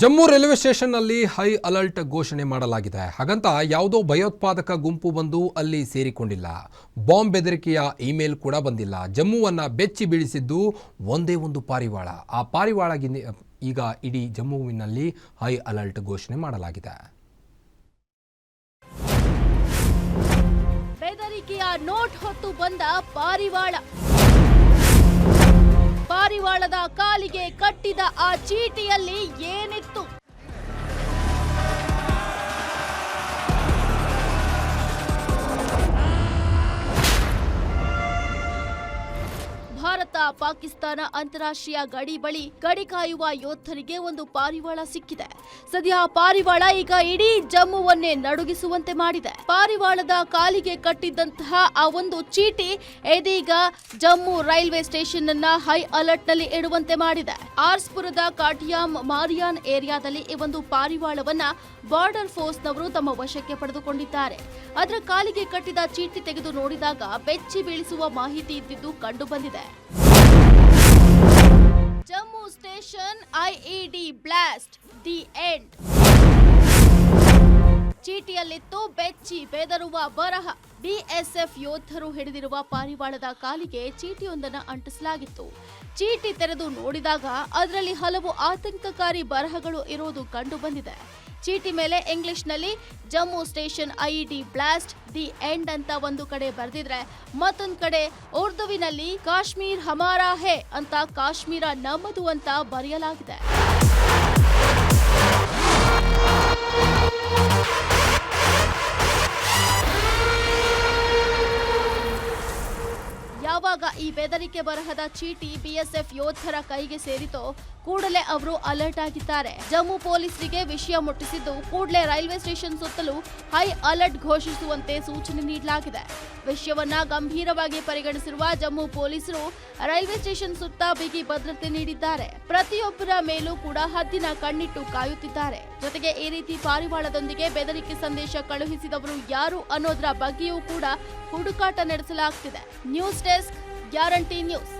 Jammu railway ಸ್ಟೇಷನ್ನಲ್ಲಿ high alert ಘೋಷಣೆ ಮಾಡಲಾಗಿದೆ. ಹಾಗಂತ ಯಾವುದೋ ಭಯೋತ್ಪಾದಕ ಗುಂಪು ಬಂದು ಅಲ್ಲಿ ಸೇರಿಕೊಂಡಿಲ್ಲ. ಬಾಂಬ್ ಬೆದರಿಕೆಯ ಇಮೇಲ್ ಕೂಡ ಬಂದಿಲ್ಲ. ಜಮ್ಮುವನ್ನ ಬೆಚ್ಚಿ ಬೀಳಿಸಿದ್ದು ಒಂದೇ ಒಂದು ಪಾರಿವಾಳ. ಆ ಪಾರಿವಾಳಗಿ ಈಗ ಇಡೀ ಜಮ್ಮುವಿನಲ್ಲಿ ಹೈ ಅಲರ್ಟ್ ಘೋಷಣೆ ಮಾಡಲಾಗಿದೆ. ಬೆದರಿಕೆಯ ನೋಟ್ ಹೊತ್ತು ಬಂದ ಪಾರಿವಾಳ. ಪಾರಿವಾಳದ ಕಾಲಿಗೆ ಕಟ್ಟಿದ ಆ ಚೀಟಿಯಲ್ಲಿ ಏನಿತ್ತು? ಪಾಕಿಸ್ತಾನ ಅಂತಾರಾಷ್ಟ್ರೀಯ ಗಡಿ ಬಳಿ ಗಡಿ ಕಾಯುವ ಯೋಧರಿಗೆ ಒಂದು ಪಾರಿವಾಳ ಸಿಕ್ಕಿದೆ. ಸದ್ಯ ಪಾರಿವಾಳ ಈಗ ಇಡೀ ಜಮ್ಮುವನ್ನೇ ನಡುಗಿಸುವಂತೆ ಮಾಡಿದೆ. ಪಾರಿವಾಳದ ಕಾಲಿಗೆ ಕಟ್ಟಿದ್ದಂತಹ ಆ ಒಂದು ಚೀಟಿ ಇದೀಗ ಜಮ್ಮು ರೈಲ್ವೆ ಸ್ಟೇಷನ್ ಅನ್ನ ಹೈ ಅಲರ್ಟ್ನಲ್ಲಿ ಇಡುವಂತೆ ಮಾಡಿದೆ. ಆರ್ಸ್ಪುರದ ಕಾಟಿಯಾಮ್ ಮಾರಿಯಾನ್ ಏರಿಯಾದಲ್ಲಿ ಈ ಒಂದು ಪಾರಿವಾಳವನ್ನ ಬಾರ್ಡರ್ ಫೋರ್ಸ್ ನವರು ತಮ್ಮ ವಶಕ್ಕೆ ಪಡೆದುಕೊಂಡಿದ್ದಾರೆ. ಅದರ ಕಾಲಿಗೆ ಕಟ್ಟಿದ ಚೀಟಿ ತೆಗೆದು ನೋಡಿದಾಗ ಬೆಚ್ಚಿ ಬೀಳಿಸುವ ಮಾಹಿತಿ ಇದ್ದಿದ್ದು ಕಂಡು ಬಂದಿದೆ station IED blast the end ಚೀಟಿಯಲ್ಲಿತ್ತು ಬೆಚ್ಚಿ ಬೆದರುವ ಬರಹ. ಬಿಎಸ್ಎಫ್ ಯೋಧರು ಹಿಡಿದಿರುವ ಪಾರಿವಾಳದ ಕಾಲಿಗೆ ಚೀಟಿಯೊಂದನ್ನು ಅಂಟಿಸಲಾಗಿತ್ತು. ಚೀಟಿ ತೆರೆದು ನೋಡಿದಾಗ ಅದರಲ್ಲಿ ಹಲವು ಆತಂಕಕಾರಿ ಬರಹಗಳು ಇರುವುದು ಕಂಡು ಬಂದಿದೆ ಚೀಟಿ ಮೇಲೆ ಇಂಗ್ಲಿಷ್ನಲ್ಲಿ Jammu station IED blast, the end ಅಂತ ಒಂದು ಕಡೆ ಬರೆದಿದ್ರೆ ಮತ್ತೊಂದು ಕಡೆ ಉರ್ದುವಿನಲ್ಲಿ ಕಾಶ್ಮೀರ್ ಹಮಾರಾ ಹೇ ಅಂತ ಕಾಶ್ಮೀರ ನಮ್ಮದು ಅಂತ ಬರೆಯಲಾಗಿದೆ. ಈ ಬೆದರಿಕೆ ಬರಹದ ಚೀಟಿ ಬಿಎಸ್ಎಫ್ ಯೋಧರ ಕೈಗೆ ಸೇರಿತೋ ಕೂಡಲೇ ಅವರು ಅಲರ್ಟ್ ಆಗಿದ್ದಾರೆ. ಜಮ್ಮು ಪೊಲೀಸರಿಗೆ ವಿಷಯ ಮುಟ್ಟಿಸಿದ್ದು ಕೂಡಲೇ ರೈಲ್ವೆ ಸ್ಟೇಷನ್ ಸುತ್ತಲೂ ಹೈ ಅಲರ್ಟ್ ಘೋಷಿಸುವಂತೆ ಸೂಚನೆ ನೀಡಲಾಗಿದೆ. ವಿಷಯವನ್ನ ಗಂಭೀರವಾಗಿ ಪರಿಗಣಿಸಿರುವ ಜಮ್ಮು ಪೊಲೀಸರು ರೈಲ್ವೆ ಸ್ಟೇಷನ್ ಸುತ್ತ ಬಿಗಿ ಭದ್ರತೆ ನೀಡಿದ್ದಾರೆ. ಪ್ರತಿಯೊಬ್ಬರ ಮೇಲೂ ಕೂಡ ಹದ್ದಿನ ಕಣ್ಣಿಟ್ಟು ಕಾಯುತ್ತಿದ್ದಾರೆ. ಜೊತೆಗೆ ಈ ರೀತಿ ಪಾರಿವಾಳದೊಂದಿಗೆ ಬೆದರಿಕೆ ಸಂದೇಶ ಕಳುಹಿಸಿದವರು ಯಾರು ಅನ್ನೋದರ ಬಗ್ಗೆಯೂ ಕೂಡ ಹುಡುಕಾಟ ನಡೆಸಲಾಗ್ತಿದೆ. News desk guarantee news